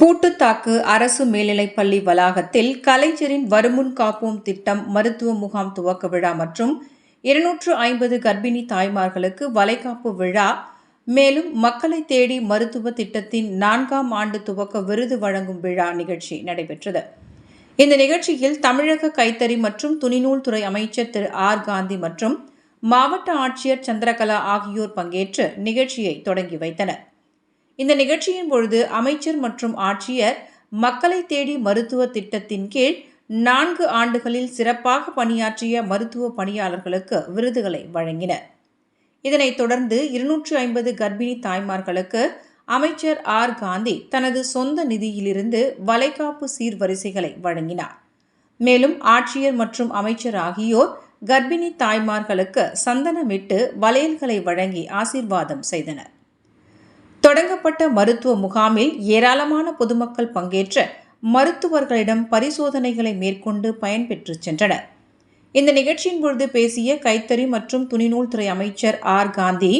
பூட்டுத்தாக்கு அரசு மேல்நிலைப்பள்ளி வளாகத்தில் கலைஞரின் வருமுன் காப்போம் திட்டம் மருத்துவ முகாம் துவக்க விழா மற்றும் இருநூற்று ஐம்பது கர்ப்பிணி தாய்மார்களுக்கு வளைகாப்பு விழா மேலும் மக்களை தேடி மருத்துவ திட்டத்தின் நான்காம் ஆண்டு துவக்க விருது வழங்கும் விழா நிகழ்ச்சி நடைபெற்றது. இந்த நிகழ்ச்சியில் தமிழக கைத்தறி மற்றும் துணிநூல் துறை அமைச்சர் திரு ஆர் காந்தி மற்றும் மாவட்ட ஆட்சியர் சந்திரகலா ஆகியோர் பங்கேற்று நிகழ்ச்சியை தொடங்கி வைத்தனர். இந்த நிகழ்ச்சியின் பொழுது அமைச்சர் மற்றும் ஆட்சியர் மக்களை தேடி மருத்துவ திட்டத்தின் கீழ் நான்கு ஆண்டுகளில் சிறப்பாக பணியாற்றிய மருத்துவ பணியாளர்களுக்கு விருதுகளை வழங்கினர். இதனைத் தொடர்ந்து இருநூற்று ஐம்பது கர்ப்பிணி தாய்மார்களுக்கு அமைச்சர் ஆர். காந்தி தனது சொந்த நிதியிலிருந்து வளைகாப்பு சீர்வரிசைகளை வழங்கினார். மேலும் ஆட்சியர் மற்றும் அமைச்சர் ஆகியோர் கர்ப்பிணி தாய்மார்களுக்கு சந்தனமிட்டு வளையல்களை வழங்கி ஆசீர்வாதம் செய்தனர். தொடங்கப்பட்ட மருத்துவ முகாமில் ஏராளமான பொதுமக்கள் பங்கேற்ற மருத்துவர்களிடம் பரிசோதனைகளை மேற்கொண்டு பயன்பெற்று சென்றனர். இந்த நிகழ்ச்சியின் பொழுது பேசிய கைத்தறி மற்றும் துணிநூல் துறை அமைச்சர் ஆர். காந்தி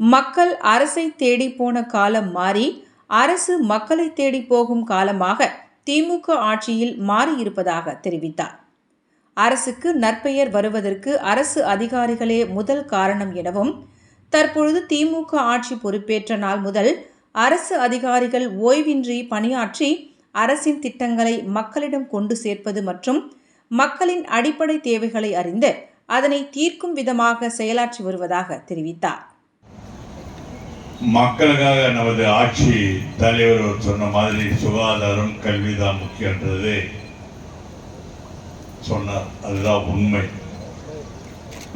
மக்கள் அரசை தேடி போன காலம் மாறி அரசு மக்களை தேடி போகும் காலமாக திமுக ஆட்சியில் மாறியிருப்பதாக தெரிவித்தார். அரசுக்கு நற்பெயர் வருவதற்கு அரசு அதிகாரிகளே முதல் காரணம் எனவும் தற்பொழுது திமுக ஆட்சி பொறுப்பேற்ற நாள் முதல் அரசு அதிகாரிகள் ஓய்வின்றி பணியாற்றி அரசின் திட்டங்களை மக்களிடம் கொண்டு சேர்ப்பது மற்றும் மக்களின் அடிப்படை தேவைகளை அறிந்து அதனை தீர்க்கும் விதமாக செயலாற்றி வருவதாக தெரிவித்தார். மக்களுக்காக நமது ஆட்சி தலைவர் சொன்ன மாதிரி சுகாதாரம் கல்வி தான் முக்கியன்றது சொன்னார். அதுதான் உண்மை.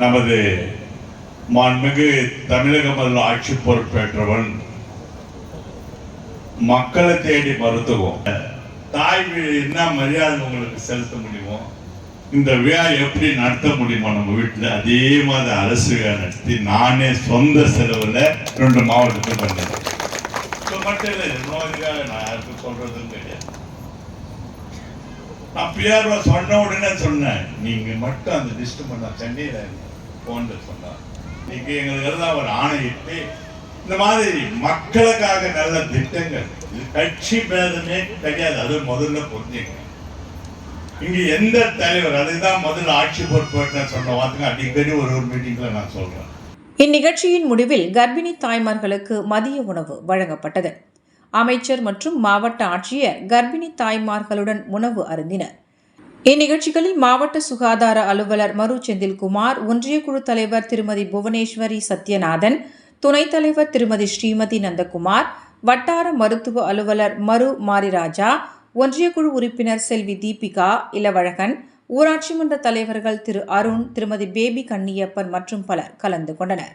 நமது மாண்புமிகு தமிழக முதல் ஆட்சி பொறுப்பேற்றவன். மக்களை தேடி மருத்துவம். தாய் என்ன மரியாதை உங்களுக்கு செலுத்த முடியுமோ இந்த விழா எப்படி நடத்த முடியுமோ நம்ம வீட்டில் அதே மாதிரி அரசு நடத்தி நானே சொந்த செலவில் ரெண்டு மாவட்டத்தில் பண்ணேன். இப்போ மட்டும் இல்லை நோய்க்காக நான் யாருக்கும் சொல்றதும் கிடையாது. நான் பிஆர்ஓ சொன்ன உடனே சொன்னேன் நீங்க மட்டும் அந்த லிஸ்ட் பண்ண தண்ணி போன்ற சொன்னான் நீங்க எங்களுக்கு எல்லாம் ஒரு ஆணையிட்டு இந்த மாதிரி மக்களுக்காக நல்ல திட்டங்கள். கட்சி பேதமே கிடையாது அது முதல்ல புரிஞ்சுங்க இங்க எந்த தலைவர் அதுதான் முதல்ல ஆட்சி பொறுப்பேற்ற சொன்ன வார்த்தைங்க. அடிக்கடி ஒரு ஒரு மீட்டிங்ல நான் சொல்றேன். இந்நிகழ்ச்சியின் முடிவில் கர்ப்பிணி தாய்மார்களுக்கு மதிய உணவு வழங்கப்பட்டது. அமைச்சர் மற்றும் மாவட்ட ஆட்சியர் கர்ப்பிணி தாய்மார்களுடன் உணவு அருந்தினர். இந்நிகழ்ச்சிகளில் மாவட்ட சுகாதார அலுவலர் மரு செந்தில்குமார் ஒன்றிய குழு தலைவர் திருமதி புவனேஸ்வரி சத்யநாதன் துணைத் தலைவர் திருமதி ஸ்ரீமதி நந்தகுமார் வட்டார மருத்துவ அலுவலர் மரு மாரிராஜா ஒன்றிய குழு உறுப்பினர் செல்வி தீபிகா இளவழகன் ஊராட்சி மன்ற தலைவர்கள் திரு அருண் திருமதி பேபி கன்னியப்பன் மற்றும் பலர் கலந்து கொண்டனர்.